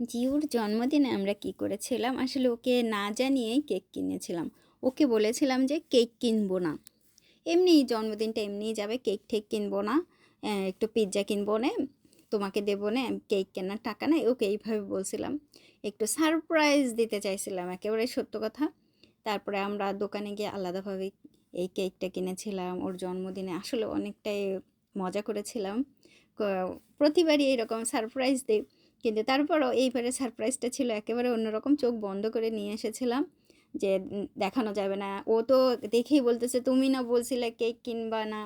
জিউর জন্মদিনে আমরা কি করেছিলাম? আসলে ওকে না জানিয়েই কেক কিনেছিলাম। ওকে বলেছিলাম যে কেক কিনবো না। এমনি জন্মদিনটা এমনিই যাবে, কেক ঠেক কিনবো না একটু পিৎজা কিনবো না, তোমাকে দেবো না, কেক কেনার টাকা নাই, ওকে এইভাবে বলছিলাম। একটু সারপ্রাইজ দিতে চাইছিলাম, একেবারে সত্য কথা। তারপরে আমরা দোকানে গিয়ে আলাদাভাবে এই কেকটা কিনেছিলাম, ওর জন্মদিনে আসলে অনেকটাই মজা করেছিলাম। প্রতিবারই এরকম সারপ্রাইজ দিই। কিন্তু তারপরও এইবারে সারপ্রাইজটা ছিল একেবারে অন্যরকম, চোখ বন্ধ করে নিয়ে এসেছিলাম যে দেখানো যাবে না। ও তো দেখেই বলতেছে, তুমি না বলছিলে কেক কিনবা না,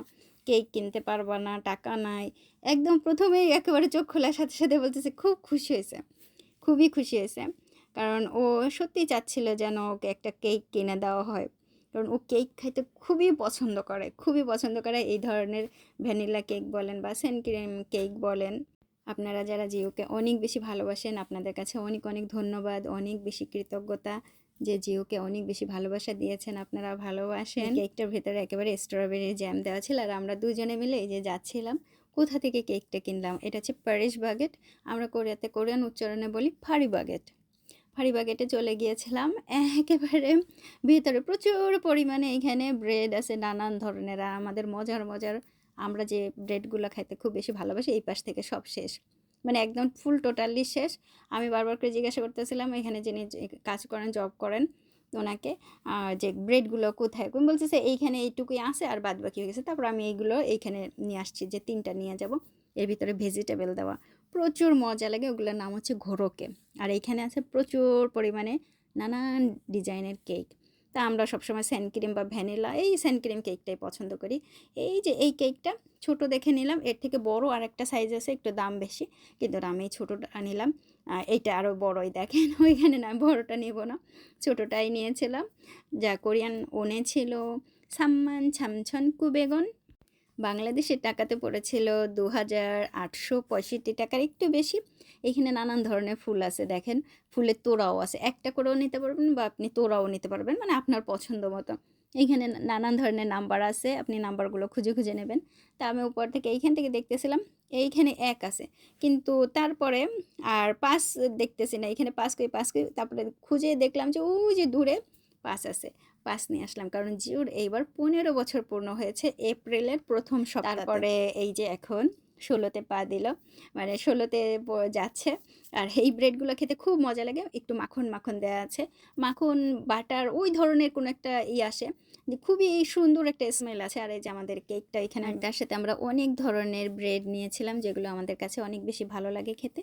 কেক কিনতে পারবা না, টাকা নাই। একদম প্রথমেই একেবারে চোখ খোলার সাথে সাথে বলতেছে, খুব খুশি হয়েছে, খুবই খুশি হয়েছে। কারণ ও সত্যি চাচ্ছিল যেন ওকে একটা কেক কিনে দেওয়া হয়। কারণ ও কেক খাইতে খুবই পছন্দ করে, খুবই পছন্দ করে। এই ধরনের ভ্যানিলা কেক বলেন বা সেন ক্রিম কেক বলেন। আপনারা যারা জিওকে অনেক বেশি ভালোবাসেন আপনাদের কাছে অনেক অনেক ধন্যবাদ অনেক বেশি কৃতজ্ঞতা যে জিওকে অনেক বেশি ভালোবাসা দিয়েছেন আপনারা ভালোবাসেন। কেকটার ভেতরে একেবারে স্ট্রবেরি জ্যাম দেওয়া ছিল আর আমরা দুজনে মিলে এই যে যাচ্ছিলাম কোথা থেকে কেকটা কিনলাম? এটা হচ্ছে প্যারিস বাগেট আমরা কোরিয়াতে কোরিয়ান উচ্চারণে বলি ফারি বাগেট ফারি বাগেটে চলে গিয়েছিলাম একেবারে ভিতরে প্রচুর পরিমাণে এখানে ব্রেড আছে নানান ধরনের আমাদের মজার মজার আমরা যে ব্রেডগুলো খাইতে খুব বেশি ভালোবাসি, এই পাশ থেকে সব শেষ। মানে একদম ফুল টোটালি শেষ। আমি বারবার করে জিজ্ঞাসা করতেছিলাম, এখানে যিনি যে কাজ করেন জব করেন, ওনাকে যে ব্রেডগুলো কোথায়? কোন বলতেছে এইখানে এইটুকুই আছে আর বাদ বাকি হয়ে গেছে। তারপর আমি এইগুলো এইখানে নিয়ে আসছি, যে তিনটা নিয়ে যাব। এর ভিতরে ভেজিটেবল দেওয়া। প্রচুর মজা লাগে, ওগুলোর নাম হচ্ছে ঘোরকে আর এইখানে আছে প্রচুর পরিমাণে নানান ডিজাইনের কেক তা আমরা সবসময় স্যান্ড ক্রিম বা ভ্যানিলা, এই স্যান্ড ক্রিম কেকটাই পছন্দ করি। এই যে এই কেকটা ছোট দেখে নিলাম, এর থেকে বড় আর একটা সাইজ আছে, একটু দাম বেশি, কিন্তু আমি ছোটোটা নিলাম। এইটা আরও বড়ই দেখেন, ওইখানে না, বড়টা নেব না, ছোটোটাই নিয়েছিলাম। যা কোরিয়ান ওনে ছিল, সাম্মান ছামছন কুবেগন বাংলাদেশের টাকাতে পড়েছিল দু হাজার আটশো পঁয়ষট্টি টাকার একটু বেশি। এখানে নানান ধরনের ফুল আছে, দেখেন। ফুলের তোড়াও আছে। একটা করেও নিতে পারবেন বা আপনি তোড়াও নিতে পারবেন মানে আপনার পছন্দ মতো। এইখানে নানান ধরনের নাম্বার আছে, আপনি নাম্বারগুলো খুঁজে খুঁজে নেবেন। তা আমি উপর থেকে এইখান থেকে দেখতেছিলাম, এইখানে এক আছে। কিন্তু তারপরে আর পাঁচ দেখতেছি না, এখানে পাঁচ কই পাঁচ কই, তারপরে খুঁজে দেখলাম যে ওই যে দূরে পাঁচ আছে। পাঁচ নিয়ে আসলাম। কারণ জিওর এইবার পনেরো বছর পূর্ণ হয়েছে এপ্রিলের প্রথম সপ্তাহ তারপরে এই যে এখন ষোলোতে পা দিল মানে ষোলোতে যাচ্ছে। আর এই ব্রেডগুলো খেতে খুব মজা লাগে একটু মাখন মাখন দেওয়া আছে। মাখন বাটার ওই ধরনের কোনো একটা ই আসে যে খুবই সুন্দর একটা স্মেল আছে। আর এই যে আমাদের কেকটা এখানে তার সাথে আমরা অনেক ধরনের ব্রেড নিয়েছিলাম যেগুলো আমাদের কাছে অনেক বেশি ভালো লাগে খেতে।